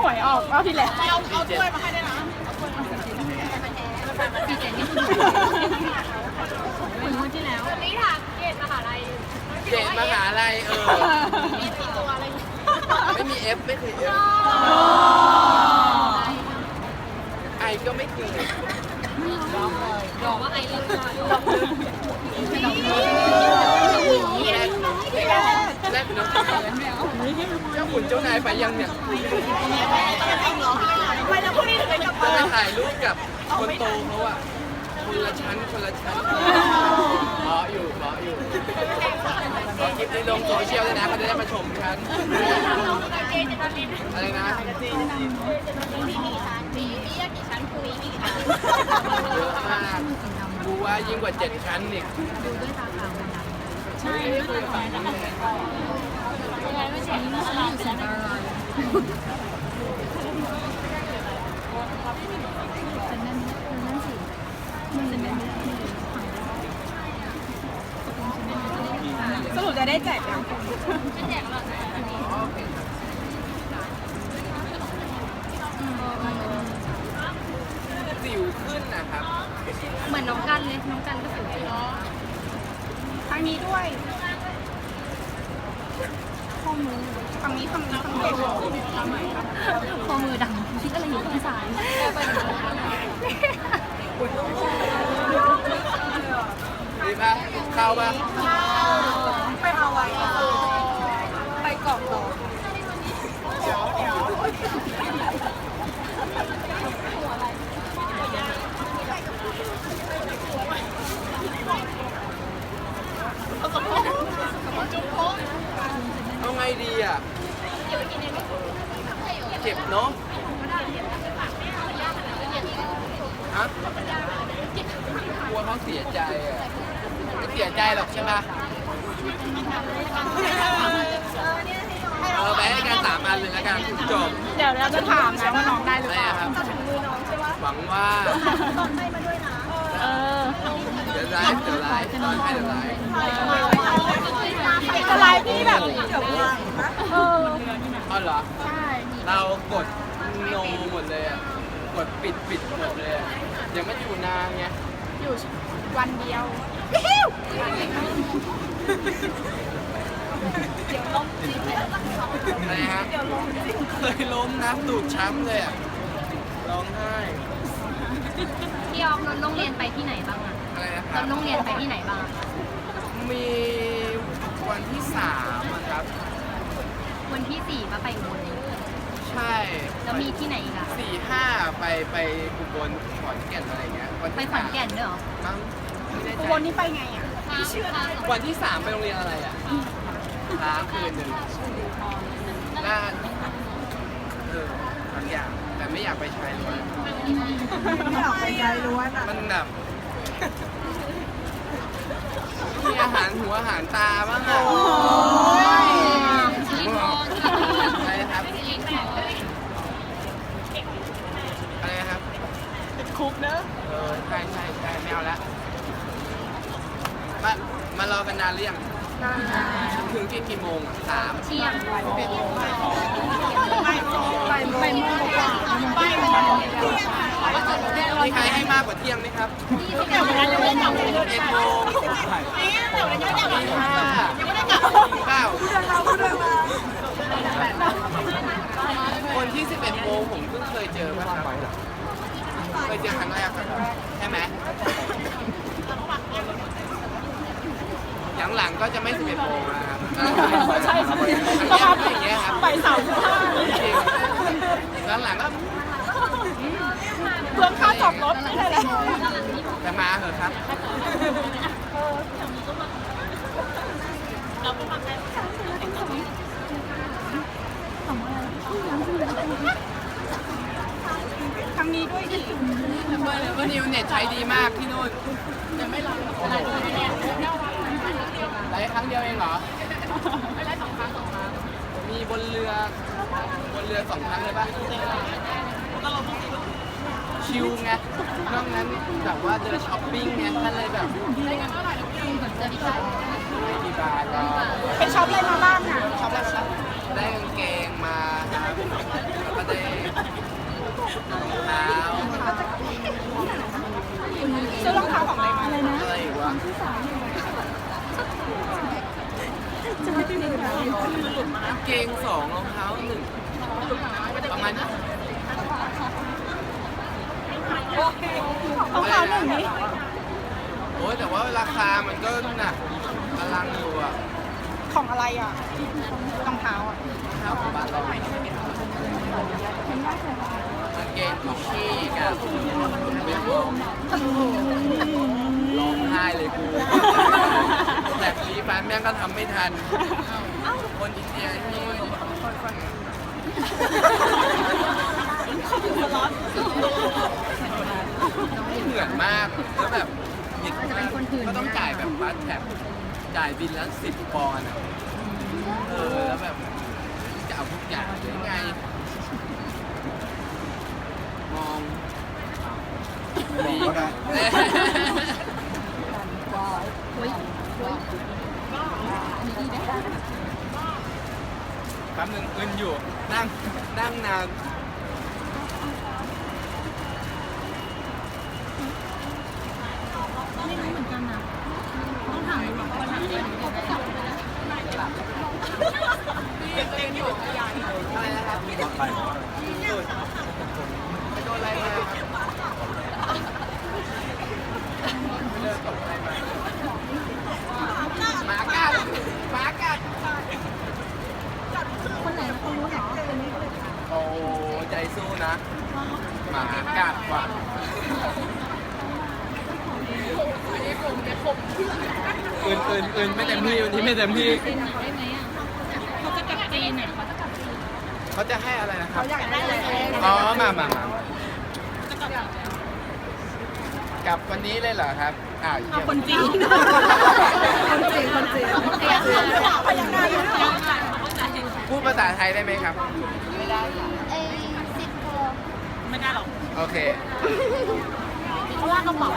หวยออกรอบที่แล้วเอาเอาถ้วยมาให้ได้นะวันนี้ถามเกตมหาลัยเจ็ดมหาลัยเออ มีตัวอะไร ไม่มีเอฟไม่เคยเอฟก็ไม่เคย บอกว่าไอเลิศ แรกแรกเป็นน้อง เจ้าขุนเจ้านายไปยังเนี่ยทำไมจะพูดนี่ถึงเป็นกับจะไปถ่ายรูปกับคนโตเขาอะคนละชั้นคนละชั้นเพราะอยู่เพราะอยู่ขอคลิปนี้ลงโซเชียลด้วยนะเขาจะได้มาชมกันเกตจะมาเป็นอะไรนะมีกี่ชั้นมีมีกี่ชั้นคุยมีกี่ชั้นเยอะมากดูว่ายิ่งกว่าเจ็ดชั้นอีก ใช่ ไม่เคยไปนะยังไงไม่ใช่อยู่ชั้นอะไรสรุปจะได้แจกยังไม่แจกหรอกสิวขึ้นนะครับ เหมือนน้องกันเลย น้องกันก็สิวขึ้นทางนี้ด้วยข้อมือ ฝั่งนี้ฝั่งนี้ฝั่งนี้ทำไมครับคอมือดังคิดอะไรอยู่ข้างซ้ายดีป่ะเข้าป่ะไปเอาไว้ไปกรอบต่อ เอาไงดีอะ เจ็บเนาะฮะกลัวเขาเสียใจอะไม่เสียใจหรอกใช่ปะเออไปให้กันสามอันเลยแล้วกันจบเดี๋ยวเราจะถามนะว่าน้องได้หรือได้เปล่าครับหวังว่าเออเดี๋ยวไลฟ์เดี๋ยวไลฟ์ให้เดี๋ยวไลฟ์จะไลฟ์ที่แบบเกือบว่างเอออ๋อเหรอใช่เรากดโนหมดเลยอะกดปิดปิดหมดเลยอะเดี๋ยวไม่อยู่นานไงอยู่วันเดียว อะไรฮะเคยล้มนะตูดช้ำเลยอะร้องไห้ พี่ออมนนท์โรงเรียนไปที่ไหนบ้างอะอะไรนะคนรับนท์โรงเรียนไปที่ไหนบ้างมีวันที่สามอะครับ วันที่สี่มาไปอุบลเลยใช่แล้วมีที่ไหนอีกอะสี่ห้าไปไปอุบลขอนแก่นอะไรเงี้ยวันไปที่ขอนแก่นด้วยเหรอ สามมั้ง ไม่แน่ใจวันนี้ไปไงอะวันที่สามไปโรงเรียนอะไรอะค้างคืนหนึ่งน่าเออทางอย่างแต่ไม่อยากไปชายล้วนไม่ออกไปไกลล้วนอะมันแบบมีอาหารหัวอาหารตาบ้างอะ ย อะไรนะครับ อะไรนะครับ ติดคุกเนอะ เออใช่ใช่ใช่ไม่เอาละมามารอกั นนานหรือยังถึงกี่กี่โมงอะสามเที่ยงไปโมงไปโมงไปโมงกว่าไปโมงมีใครให้มากกว่าเที่ยงไหมครับเดี๋ยววันนั้นเราเล่นหนังเลยเอ็ดโมงตีห้าเก้าคนที่11โมงผมเพิ่งเคยเจอป่ะครับเคยเจอครั้งแรกครับใช่ไหม หลังๆก็จะไม่11โมงนะครับใช่ใช่ครั้งแรกก็อย่างเงี้ยครับไปเสาร์ห้าจริงหลังๆก็เพื่อค่าจอดรถไม่ได้แล้วจะมาเหอะครับทางนี้ด้วยดิวันนิวเน็ตใช้ดีมากที่นู่นไลฟ์ค รั้งเดียวเองเหรอมีบนเรือบนเรือสองครั้งเลยป่ะชิลไงนอกนั้นแบบว่าเดินช้อปปิ้งไงท่านเลยแบบไม่กี่บาทหรอกไปช็อปอะไรมาบ้างอะช็อปอะไรช็อปได้กางเกงมาครับแล้วก็ได้ เกงสองรองเท้าหนึ่งประมาณนี้รองเท้าหนึ่งนี้โอ้ยแต่ว่าราคามันก็หนักอลังอยู่อะของอะไรอะรองเท้าอะรองเท้าของบ้านเรากางเกงกุชชี่กับเบลร้องไห้เลยกูแบบนี้แฟนแม่งก็ทำไม่ทัน คนอินเดียที่เหมือนมากแล้วแบบหยิบมาก็ต้องจ่ายแบบบัตรแท็บจ่ายบินละสิบปอนด์อะเออแล้วแบบจะเอาทุกอย่างหรือไง มองดีแป๊บนึงอึนอยู่นั่งนั่งนานไม่รู้เหมือนกันนะต้องถามดูก่อนว่าถามดูก่อนอะไรนะครับไปโดนอะไรมาไม่เลิกตกอะไรมาหมากัดหมากัด คนไหนคนรู้เหรอ โอ้ใจสู้นะหมากัดว่ะอื่นอื่นอื่นไม่เต็มที่วันนี้ไม่เต็มที่ จีนหน่อยได้ไหมอะเขาจะกลับจีนอะเขาจะกลับจีนเขาจะให้อะไรนะครับ อยากได้อะไรอ๋อ มามามากับวันนี้เลยเหรอครับอ้าวเยี่ยมคนจีนคนจีนคนจีน พยักหน้าพยักหน้าพูดภาษาไทยได้ไหมครับ เอ้สิบโลไม่ได้หรอกโอเคเพราะว่ากระเป๋า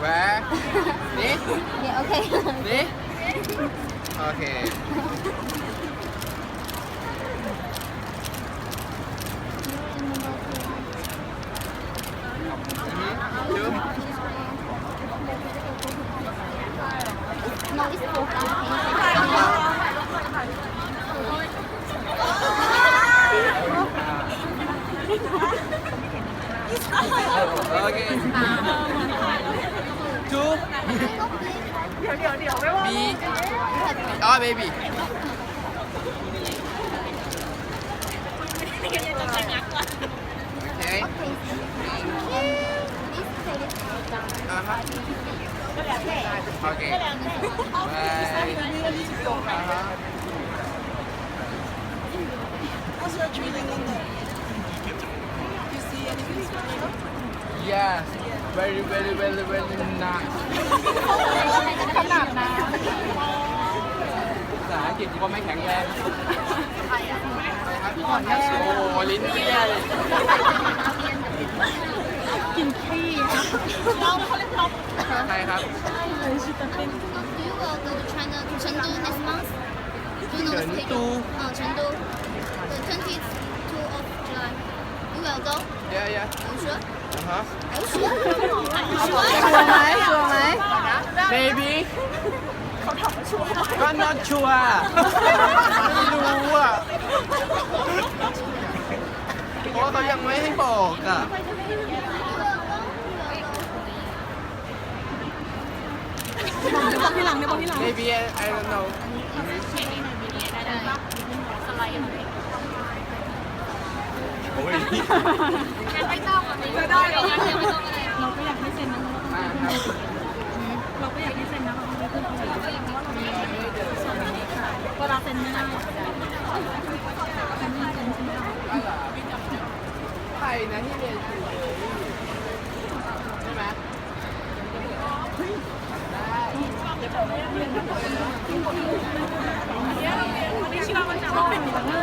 แหวะนี่เดี๋ยวโอเคนี่โอเคจุ๊บ no it's okay โอเค จุ๊บ เดี๋ยวเดี๋ยวเดี๋ยวไม่ว่า บีอ๋อเบบี้ โอเคอ่าฮะโอเคบายอ่าฮะ Yes, very, very, very, very nice. ขนาดนะภาษาอังกฤษก็ไม่แข็งแรงครับโอ้ลิ้นเปรี้ยเลยกินขี้ใครครับ Do you will go to China to Chengdu next month? Do you know the Chengdu? schedule? Uh, Chengdu. The 22nd of July. You will go? เยอะ Are you sure? ๆอ่าฮะ Are you sure? Are you ชัว sure? ร์ไหมชัวร์ไหม maybe ก็ not sure ไม่รู้อะเพราะว่าเขายังไม่ให้บอกอะ บอกที่หลังเนี่ยบอกที่หลัง maybe I, I don't know งั้นไม่ต้องอะมีไม่ได้หรอกงั้นเดี๋ยวไม่ต้องอะไรเราก็อยากให้เซ็นนะเราก็อยากให้เซ็นนะเราก็อยากให้เซ็นนะเพราะเราไม่ได้ส่วนนี้ค่ะเวลาเซ็นไม่ได้ใครนะที่เรียนใช่ไหมได้